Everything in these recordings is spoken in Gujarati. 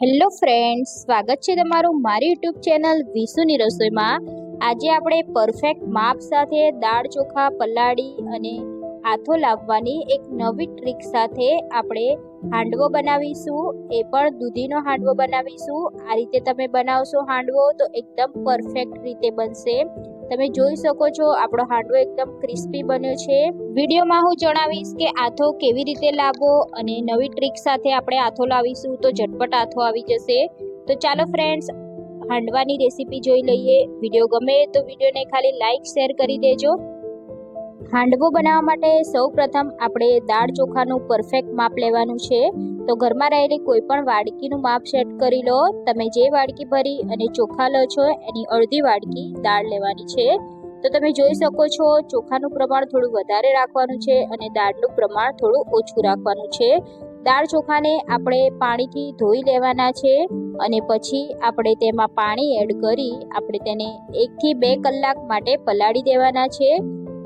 હેલો ફ્રેન્ડ્સ, સ્વાગત છે તમારું મારી યુટ્યુબ ચેનલ વિસુની રસોઈમાં આજે આપણે પરફેક્ટ માપ સાથે દાળ ચોખા, પલાળી અને હાથો લાવવાની એક નવી ટ્રીક સાથે આપણે હાંડવો બનાવીશું. એ પણ દૂધીનો હાંડવો બનાવીશું. આ રીતે તમે બનાવશો હાંડવો તો એકદમ પરફેક્ટ રીતે બનશે. તમે જોઈ શકો છો, આપણો હાંડવો એકદમ ક્રિસ્પી બન્યો છે. વિડીયોમાં હું જણાવીશ કે આથો કેવી રીતે લાવવો અને નવી ટ્રીક સાથે આપણે આથો લાવીશું તો ઝટપટ આથો આવી જશે. તો ચાલો ફ્રેન્ડ્સ હાંડવાની રેસીપી જોઈ લઈએ. વીડિયો ગમે તો વિડીયોને ખાલી લાઈક શેર કરી દેજો. હાંડવો બનાવવા માટે સૌ પ્રથમ આપણે દાળ ચોખાનું પરફેક્ટ માપ લેવાનું છે. તો ઘરમાં રહેલી કોઈ પણ વાડકીનું માપ સેટ કરી લો. તમે જે વાડકી ભરી અને ચોખા લો છો, એની અડધી વાડકી દાળ લેવાની છે. તો તમે જોઈ શકો છો, ચોખાનું પ્રમાણ થોડું વધારે રાખવાનું છે અને દાળનું પ્રમાણ થોડું ઓછું રાખવાનું છે. દાળ ચોખાને આપણે પાણીથી ધોઈ લેવાના છે અને પછી આપણે તેમાં પાણી એડ કરી આપણે તેને એકથી બે કલાક માટે પલાળી દેવાના છે.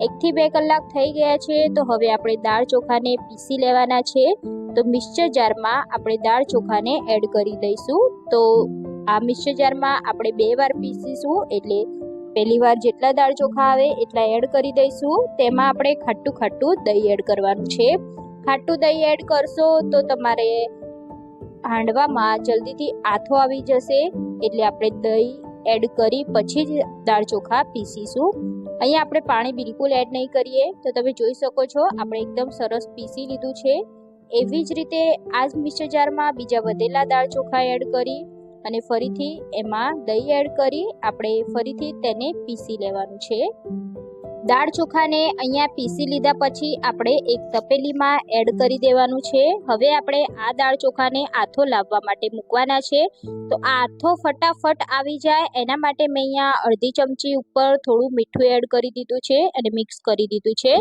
એકથી બે કલાક થઈ ગયા છે, તો હવે આપણે દાળ ચોખાને પીસી લેવાના છે. તો મિક્સચર જારમાં આપણે દાળ ચોખાને એડ કરી દઈશું. તો આ મિક્સચર જારમાં આપણે બે વાર પીસીશું એટલે પહેલી વાર જેટલા દાળ ચોખા આવે એટલા એડ કરી દઈશું. તેમાં આપણે ખાટું ખાટું દહીં એડ કરવાનું છે. ખાટું દહીં એડ કરશો તો તમારે હાંડવામાં જલ્દીથી આથો આવી જશે એટલે આપણે દહીં એડ કરી પછી જ દાળ ચોખા પીસીશું. અહીંયા આપણે પાણી બિલકુલ એડ નહીં કરીએ. તો તમે જોઈ શકો છો, આપણે એકદમ સરસ પીસી લીધું છે. એવી જ રીતે આ જ મિક્સર જારમાં બીજા વધેલા દાળ ચોખા એડ કરી અને ફરીથી એમાં દહીં એડ કરી આપણે ફરીથી તેને પીસી લેવાનું છે. દાળ ચોખાને અહીંયા પીસી લીધા પછી આપણે એક તપેલીમાં એડ કરી દેવાનું છે. હવે આપણે આ દાળ ચોખાને આથો લાવવા માટે મૂકવાના છે. તો આ આથો ફટાફટ આવી જાય. એના માટે મેં અહીંયા અડધી ચમચી ઉપર થોડું મીઠું એડ કરી દીધું છે અને મિક્સ કરી દીધું છે.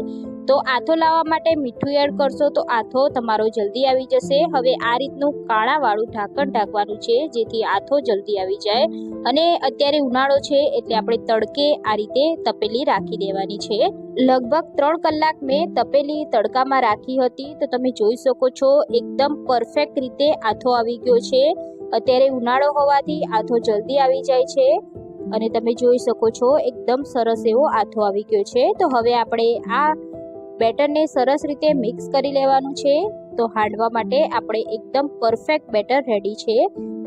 તો આથો લાવવા માટે મીઠું એડ કરશો તો આથો તમારો જલ્દી આવી જશે. હવે આ રીતનું કાણાવાળું ઢાંકણ ઢાંકવાનું છે, જેથી આથો જલ્દી આવી જાય. અને અત્યારે ઉનાળો છે, એટલે આપણે તડકે આ રીતે તપેલી રાખી દેવાની છે. લગભગ ત્રણ કલાક મેં તપેલી તડકામાં રાખી હતી, તો તમે જોઈ શકો છો, એકદમ પરફેક્ટ રીતે આથો આવી ગયો છે. અત્યારે ઉનાળો હોવાથી આથો જલ્દી આવી જાય છે. અને તમે જોઈ શકો છો, એકદમ સરસ એવો આથો આવી ગયો છે. તો હવે આપણે આ બેટરને સરસ રીતે મિક્સ કરી લેવાનું છે. તો હાંડવા માટે આપણે એકદમ પરફેક્ટ બેટર રેડી છે.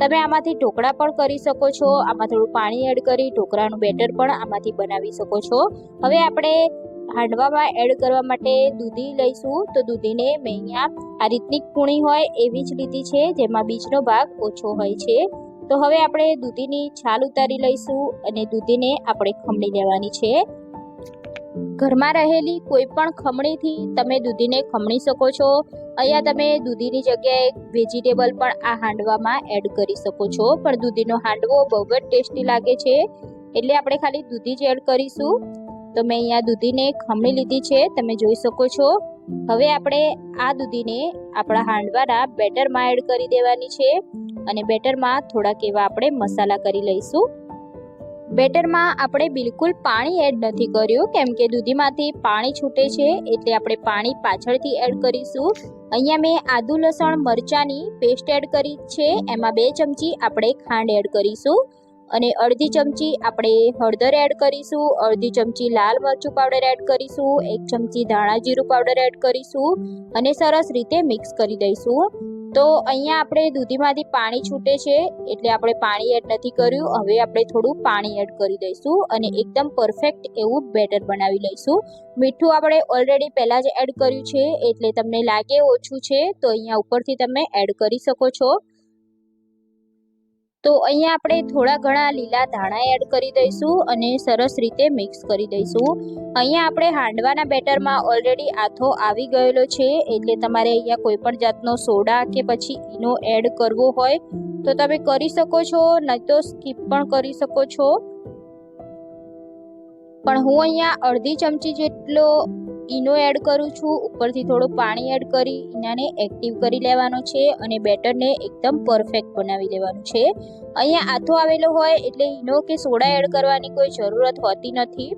તમે આમાંથી ઢોકળા પણ કરી શકો છો. આમાં થોડું પાણી એડ કરી ઢોકળાનું બેટર પણ આમાંથી બનાવી શકો છો. હવે આપણે હાંડવામાં એડ કરવા માટે દૂધી લઈશું. તો દૂધીને મેં અહીંયા આ રીતની કૂણી હોય એવી જ લીધી છે, જેમાં બીજનો ભાગ ઓછો હોય છે. તો હવે આપણે દૂધીની છાલ ઉતારી લઈશું અને દૂધીને આપણે ખમણી લેવાની છે. ઘરમાં રહેલી કોઈ પણ ખમણીથી તમે દૂધીને ખમણી શકો છો અહીંયા તમે દૂધીની જગ્યાએ વેજીટેબલ પણ આ હાંડવામાં એડ કરી શકો છો. પણ દૂધીનો હાંડવો બહુ જ ટેસ્ટી લાગે છે. એટલે આપણે ખાલી દૂધી જ એડ કરીશું. તો મેં અહીંયા દૂધીને ખમણી લીધી છે, તમે જોઈ શકો છો. હવે આપણે આ દૂધીને આપણા હાંડવાના બેટરમાં એડ કરી દેવાની છે. અને બેટરમાં થોડાક એવા આપણે મસાલા કરી લઈશું. બેટરમાં આપણે બિલકુલ પાણી એડ નથી કર્યું, કેમ કે દૂધીમાંથી પાણી છૂટે છે એટલે આપણે પાણી પાછળથી એડ કરીશું. અહીંયા મેં આદુ, લસણ, મરચાંની પેસ્ટ એડ કરી છે. એમાં બે ચમચી આપણે ખાંડ એડ કરીશું અને અડધી ચમચી આપણે હળદર એડ કરીશું, અડધી ચમચી લાલ મરચું પાવડર એડ કરીશું, એક ચમચી ધાણા જીરું પાવડર એડ કરીશું અને સરસ રીતે મિક્સ કરી દઈશું. તો અહીંયા આપણે દૂધીમાંથી પાણી છૂટે છે, એટલે આપણે પાણી એડ નથી કર્યું. હવે આપણે થોડું પાણી એડ કરી દઈશું અને એકદમ પરફેક્ટ એવું બેટર બનાવી લઈશું. મીઠું આપણે ઓલરેડી પહેલાં જ એડ કર્યું છે, એટલે તમને લાગે ઓછું છે, તો અહીંયા ઉપરથી તમે એડ કરી શકો છો. તો અહીંયા આપણે થોડા ઘણા લીલા ધાણા એડ કરી દઈશું અને સરસ રીતે મિક્સ કરી દઈશું. અહીંયા આપણે હાંડવાના બેટરમાં ઓલરેડી આથો આવી ગયેલો છે, એટલે તમારે અહીંયા કોઈ પણ જાતનો સોડા કે પછી ઈનો એડ કરવો હોય તો તમે કરી શકો છો, નહીં તો સ્કીપ પણ કરી શકો છો. પણ હું અહીંયા અડધી ચમચી જેટલો ઈનો એડ કરું છું. ઉપરથી થોડું પાણી એડ કરી એનાને એક્ટિવ કરી લેવાનો છે અને બેટરને એકદમ પરફેક્ટ બનાવી લેવાનું છે. અહીંયા આથો આવેલો હોય એટલે ઈનો કે સોડા એડ કરવાની કોઈ જરૂરત હોતી નથી.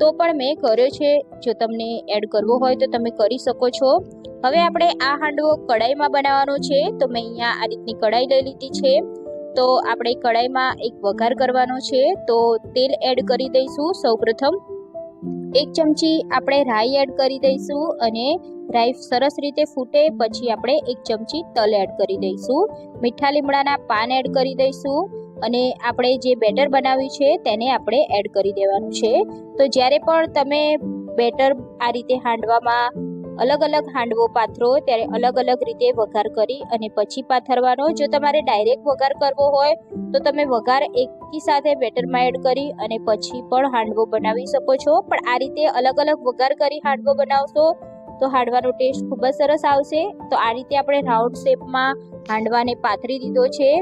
તો પણ મેં કર્યો છે. જો તમને એડ કરવો હોય તો તમે કરી શકો છો. હવે આપણે આ હાંડવો કડાઈમાં બનાવવાનો છે. તો મેં અહીંયા આ રીતની કડાઈ લઈ લીધી છે. તો આપણે કડાઈમાં એક વઘાર કરવાનો છે. તો તેલ એડ કરી દઈશું. સૌપ્રથમ એક ચમચી આપણે રાઈ એડ કરી દઈશું અને રાઈ સરસ રીતે ફૂટે પછી આપણે એક ચમચી તલ એડ કરી દઈશું. મીઠા લીમડાના પાન એડ કરી દઈશું અને આપણે જે બેટર બનાવ્યું છે તેને આપણે એડ કરી દેવાનું છે. તો જ્યારે પણ તમે બેટર આ રીતે હાંડવામાં અલગ અલગ હાંડવો પાથરો ત્યારે અલગ અલગ રીતે વઘાર કરી અને પછી પાથરવાનો. જો તમારે ડાયરેક્ટ વઘાર કરવો હોય તો તમે વઘાર એકી સાથે બેટરમાં એડ કરી અને પછી પણ હાંડવો બનાવી શકો છો. પણ આ રીતે અલગ અલગ વઘાર કરી હાંડવો બનાવશો તો હાંડવાનો ટેસ્ટ ખૂબ જ સરસ આવશે. તો આ રીતે આપણે રાઉન્ડ શેપમાં હાંડવાને પાથરી દીધો છે.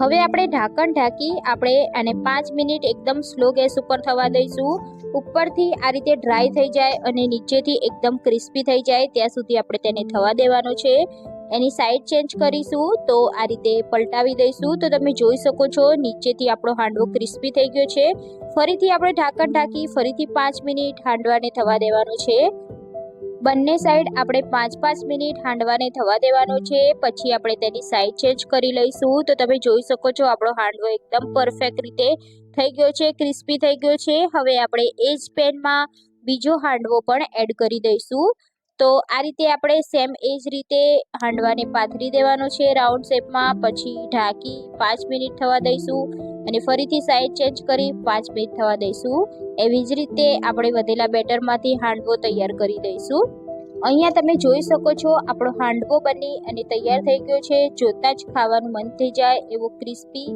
હવે આપણે ઢાંકણ ઢાંકી આપણે આને પાંચ મિનિટ એકદમ સ્લો ગેસ ઉપર થવા દઈશું. ઉપરથી આ રીતે ડ્રાય થઈ જાય અને નીચેથી એકદમ ક્રિસ્પી થઈ જાય, ત્યાં સુધી આપણે તેને થવા દેવાનો છે. એની સાઈડ ચેન્જ કરીશું તો આ રીતે પલટાવી દઈશું. તો તમે જોઈ શકો છો, નીચેથી આપણો હાંડવો ક્રિસ્પી થઈ ગયો છે. ફરીથી આપણે ઢાંકણ ઢાંકી ફરીથી પાંચ મિનિટ હાંડવાને થવા દેવાનો છે. બંને સાઈડ આપણે પાંચ પાંચ મિનિટ હાંડવાને થવા દેવાનો છે. પછી આપણે તેની સાઈડ ચેન્જ કરી લઈશું. તો તમે જોઈ શકો છો, આપણો હાંડવો એકદમ પરફેક્ટ રીતે થઈ ગયો છે, ક્રિસ્પી થઈ ગયો છે. હવે આપણે એ જ પેનમાં બીજો હાંડવો પણ એડ કરી દઈશું. તો આ રીતે આપણે સેમ એ જ રીતે હાંડવાને પાથરી દેવાનો છે રાઉન્ડ શેપમાં, પછી ઢાંકી પાંચ મિનિટ થવા દઈશું અને ફરીથી સાઈડ ચેન્જ કરી પાંચ મિનિટ થવા દઈશું. એવી જ રીતે આપણે વધેલા બેટરમાંથી હાંડવો તૈયાર કરી દઈશું. અહીંયા તમે જોઈ શકો છો આપણો હાંડવો બની અને તૈયાર થઈ ગયો છે. જોતાં જ ખાવાનું મન થઈ જાય એવો ક્રિસ્પી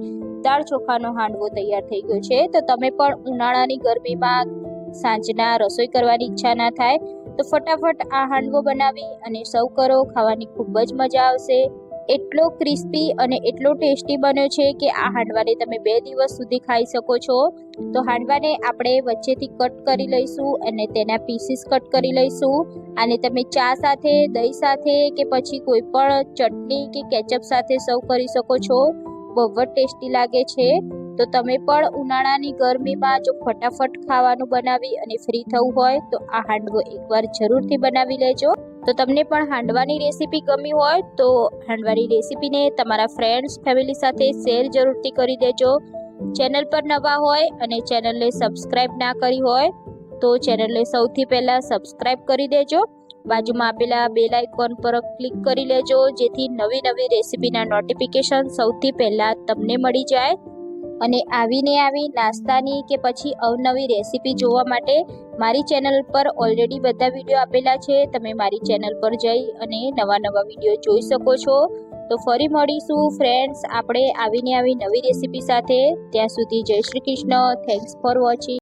દાળ ચોખાનો હાંડવો તૈયાર થઈ ગયો છે. તો તમે પણ ઉનાળાની ગરમીમાં સાંજના રસોઈ કરવાની ઈચ્છા ના થાય, તો ફટાફટ આ હાંડવો બનાવી અને સર્વ કરો. ખાવાની ખૂબ જ મજા આવશે. એટલો ક્રિસ્પી અને એટલો ટેસ્ટી બન્યો છે કે આ હાંડવાને તમે બે દિવસ સુધી ખાઈ શકો છો. તો હાંડવાને આપણે વચ્ચેથી કટ કરી લઈશું અને તેના પીસીસ કટ કરી લઈશું. અને તમે ચા સાથે, દહીં સાથે કે પછી કોઈ પણ ચટણી કે કેચઅપ સાથે સર્વ કરી શકો છો. બહુ જ ટેસ્ટી લાગે છે. તો તમે પણ ઉનાળાની ગરમીમાં જો ફટાફટ ખાવાનું બનાવી અને ફ્રી થવું હોય, તો આ હાંડવો એકવાર જરૂરથી બનાવી લેજો. તો તમને પણ હાંડવાની રેસીપી ગમી હોય, તો હાંડવાની રેસીપીને તમારા ફ્રેન્ડ્સ ફેમિલી સાથે શેર જરૂરથી કરી દેજો. ચેનલ પર નવા હોય અને ચેનલને સબસ્ક્રાઈબ ના કરી હોય, તો ચેનલને સૌથી પહેલાં સબસ્ક્રાઈબ કરી દેજો. બાજુમાં આપેલા બેલ આઇકોન પર ક્લિક કરી લેજો, જેથી નવી નવી રેસીપીના નોટિફિકેશન સૌથી પહેલાં તમને મળી જાય. અને આવીને આવી નાસ્તાની કે પછી અવનવી રેસીપી જોવા માટે મારી ચેનલ પર ઓલરેડી બધા વીડિયો આપેલા છે. તમે મારી ચેનલ પર જઈ અને નવા નવા વીડિયો જોઈ શકો છો. તો ફરી મળીશું, ફ્રેન્ડ્સ. આપણે આવીને આવી નવી રેસીપી સાથે. ત્યાં સુધી જય Shri Krishna. Thanks for watching.